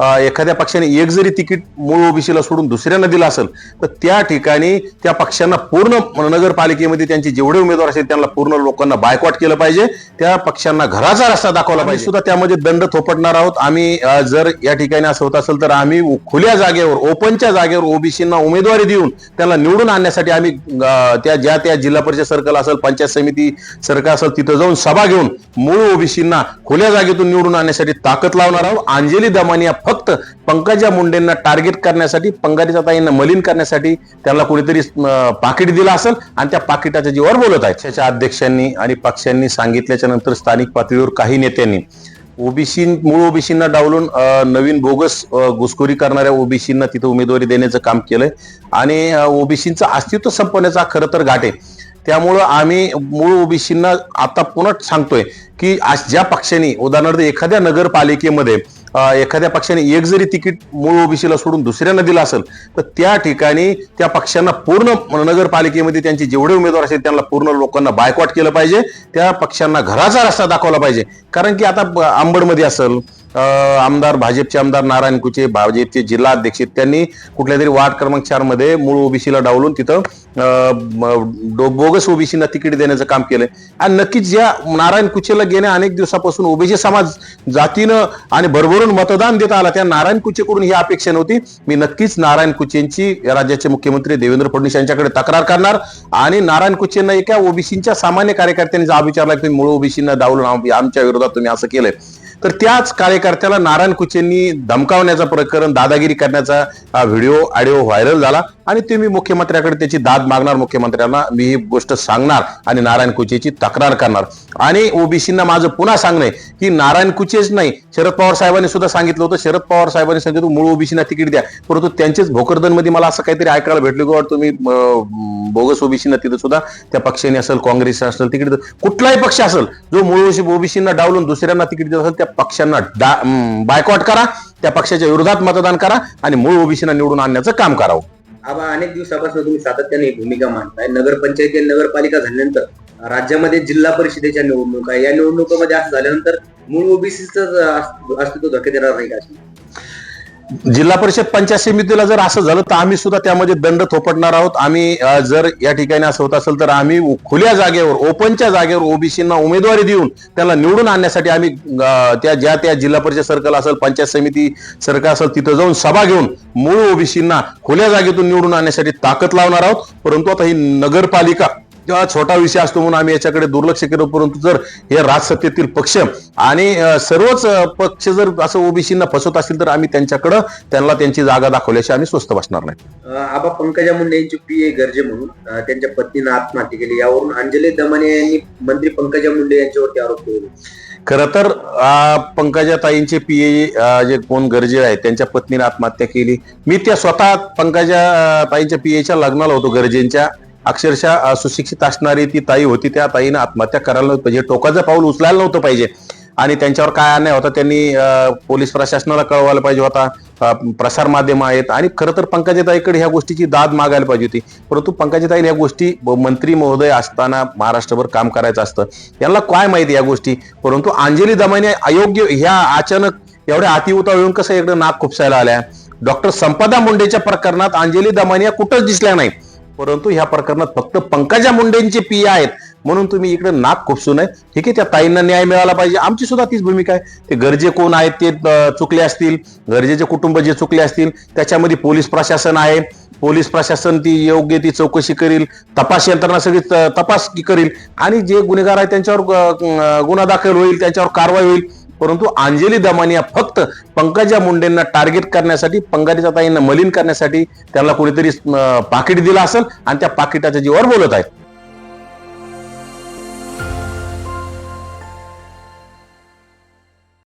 एखाद्या पक्षाने एक जरी तिकीट मूळ ओबीसीला सोडून दुसऱ्यांना दिलं असेल तर त्या ठिकाणी त्या पक्षांना पूर्ण नगरपालिकेमध्ये त्यांचे जेवढे उमेदवार असेल त्यांना पूर्ण लोकांना बायकॉट केलं पाहिजे. त्या पक्षांना घराचा रस्ता दाखवला पाहिजे. सुद्धा त्यामध्ये दंड थोपटणार आहोत. आम्ही जर या ठिकाणी असं होत असेल तर आम्ही खुल्या जागेवर ओपनच्या जागेवर ओबीसींना उमेदवारी देऊन त्यांना निवडून आणण्यासाठी आम्ही त्या ज्या त्या जिल्हा परिषद सर्कल असेल पंचायत समिती सर्कल असेल तिथं जाऊन सभा घेऊन मूळ ओबीसींना खुल्या जागेतून निवडून आणण्यासाठी ताकद लावणार आहोत. अंजली दमानिया फक्त पंकजा मुंडेंना टार्गेट करण्यासाठी पंकजा ताईंना मलिन करण्यासाठी त्यांना कुणीतरी पाकिट दिलं असेल आणि त्या पाकिटाच्या जीवावर बोलत आहे पक्षाच्या अध्यक्षांनी आणि पक्षांनी सांगितल्याच्या नंतर स्थानिक पातळीवर काही नेत्यांनी. ओबीसी मूळ ओबीसींना डावलून नवीन बोगस घुसखोरी करणाऱ्या ओबीसींना तिथं उमेदवारी देण्याचं काम केलंय. आणि ओबीसींचं अस्तित्व संपवण्याचा खरं तर घाट आहे. त्यामुळं आम्ही मूळ ओबीसींना आता पुन्हा सांगतोय की आज ज्या पक्षाने उदाहरणार्थ एखाद्या नगरपालिकेमध्ये एखाद्या पक्षाने एक जरी तिकीट मूळ ओबीसीला सोडून दुसऱ्यांना दिलं असेल तर त्या ठिकाणी त्या पक्षांना पूर्ण नगरपालिकेमध्ये त्यांचे जेवढे उमेदवार असेल त्यांना पूर्ण लोकांना बायकॉट केलं पाहिजे. त्या पक्षांना घराचा रस्ता दाखवला पाहिजे. कारण की आता आंबडमध्ये अंबडमध्ये असेल आमदार भाजपचे आमदार नारायण कुचे भाजपचे जिल्हा अध्यक्ष त्यांनी कुठल्या तरी वार्ड क्रमांक चारमध्ये मूळ ओबीसीला डावलून तिथं अं, डो- बोगस ओबीसीना तिकीट देण्याचं काम केलंय. आणि नक्कीच ज्या नारायण कुचेला गेल्या अनेक दिवसापासून ओबीसी समाज जातीनं आणि भरभरून मतदान देता आला त्या नारायण कुचेकडून ही अपेक्षा नव्हती. मी नक्कीच नारायण कुचेंची राज्याचे मुख्यमंत्री देवेंद्र फडणवीस यांच्याकडे तक्रार करणार आणि नारायण कुचेंना एका ओबीसीच्या सामान्य कार्यकर्त्यांनी जाब विचारला की तुम्ही मूळ ओबीसींना डावलून आमच्या विरोधात तुम्ही असं केलंय. तर त्याच कार्यकर्त्याला नारायण कुचेंनी धमकावण्याचा प्रकरण दादागिरी करण्याचा हा व्हिडिओ ऑडिओ व्हायरल झाला. आणि ते मी मुख्यमंत्र्याकडे त्याची दाद मागणार मुख्यमंत्र्यांना मी ही गोष्ट सांगणार आणि नारायण कुचेची तक्रार करणार. आणि ओबीसींना माझं पुन्हा सांगणं की नारायण कुचेच नाही शरद पवार साहेबांनी सुद्धा सांगितलं होतं शरद पवार साहेबांनी सांगितलं मूळ ओबीसींना तिकीट द्या. परंतु त्यांचेच भोकरदनमध्ये मला असं काहीतरी ऐकायला भेटलं की वाटतं तुम्ही बोगस ओबीसींना तिथं सुद्धा त्या पक्षाने असेल काँग्रेस असेल तिकीट कुठलाही पक्ष असेल जो मूळ ओबीसींना डावलून दुसऱ्यांना तिकीट देत असेल त्या पक्षांना बायकॉट करा त्या पक्षाच्या विरोधात मतदान करा आणि मूळ ओबीसींना निवडून आणण्याचं काम करावं. आबा अनेक दिवसापासून तुम्ही सातत्याने भूमिका मांडताय. नगरपंचायती आणि नगरपालिका झाल्यानंतर राज्यामध्ये जिल्हा परिषदेच्या निवडणुका या निवडणुकामध्ये असं झाल्यानंतर मूळ ओबीसीच अस्तित्व धोक्यात येणार नाही का? जिल्हा परिषद पंचायत समितीला जर असं झालं तर आम्ही सुद्धा त्यामध्ये दंड थोपटणार आहोत. आम्ही जर या ठिकाणी असं होत असेल तर आम्ही खुल्या जागेवर ओपनच्या जागेवर ओबीसींना उमेदवारी देऊन त्यांना निवडून आणण्यासाठी आम्ही त्या ज्या त्या जिल्हा परिषद सर्कल असेल पंचायत समिती सर्कल असेल तिथं जाऊन सभा घेऊन मूळ ओबीसींना खुल्या जागेतून निवडून आणण्यासाठी ताकद लावणार आहोत. परंतु आता ही नगरपालिका जेव्हा छोटा विषय असतो म्हणून आम्ही याच्याकडे दुर्लक्ष केलं परंतु जर हे राजसत्तेतील पक्ष आणि सर्वच पक्ष जर असं ओबीसींना फसवत असतील तर आम्ही त्यांच्याकडं त्यांना त्यांची जागा दाखवल्याशी आम्ही स्वस्त बसणार नाही. आबा पंकजा मुंडे यांची पी ए गरजे म्हणून त्यांच्या पत्नीनं आत्महत्या केली. यावरून अंजली दमाने यांनी मंत्री पंकजा मुंडे यांच्यावरती आरोप केले. खरं तर पंकजा ताईंचे पीए जे कोण गरजे आहेत त्यांच्या पत्नीने आत्महत्या केली. मी त्या स्वतः पंकजा ताईंच्या पीएच्या लग्नाला होतो गरजेंच्या. अक्षरशः सुशिक्षित असणारी ती ताई होती त्या ताईनं आत्महत्या करायला नव्हतं पाहिजे. टोकाचं पाऊल उचलायला नव्हतं पाहिजे. आणि त्यांच्यावर काय अन्याय होता त्यांनी पोलीस प्रशासनाला कळवायला पाहिजे होता. प्रसार माध्यम आहेत. आणि खरं तर पंकजाताईकडे ह्या गोष्टीची दाद मागायला पाहिजे होती. परंतु पंकजाताईने या गोष्टी मंत्री महोदय असताना महाराष्ट्रभर काम करायचं असतं. यांना काय माहिती या गोष्टी? परंतु अंजली दमाने अयोग्य ह्या अचानक एवढ्या अतिउता येऊन कसं इकडे नाक खुपसायला आल्या? डॉक्टर संपदा मुंडेच्या प्रकरणात अंजली दमानिया कुठंच दिसल्या नाही. परंतु ह्या प्रकरणात फक्त पंकजा मुंडेंचे पी आहेत. म्हणून तुम्ही इकडे नाक खुपसू नये. ठीक आहे त्या ताईंना न्याय मिळाला पाहिजे. आमची सुद्धा तीच भूमिका आहे. ते गरजे कोण आहेत ते चुकले असतील. गरजेचे कुटुंब जे चुकले असतील त्याच्यामध्ये पोलीस प्रशासन आहे. पोलीस प्रशासन ती योग्य ती चौकशी करील. तपास यंत्रणा सगळी त- तपास करील. आणि जे गुन्हेगार आहेत त्यांच्यावर गुन्हा दाखल होईल त्यांच्यावर कारवाई होईल. परंतु अंजली दमानिया फक्त पंकजा मुंडेंना टार्गेट करण्यासाठी पंकजा ताईंना मलिन करण्यासाठी त्यांना कुणीतरी पाकिट दिलं असेल आणि त्या पाकिटाच्या जीवावर बोलत आहेत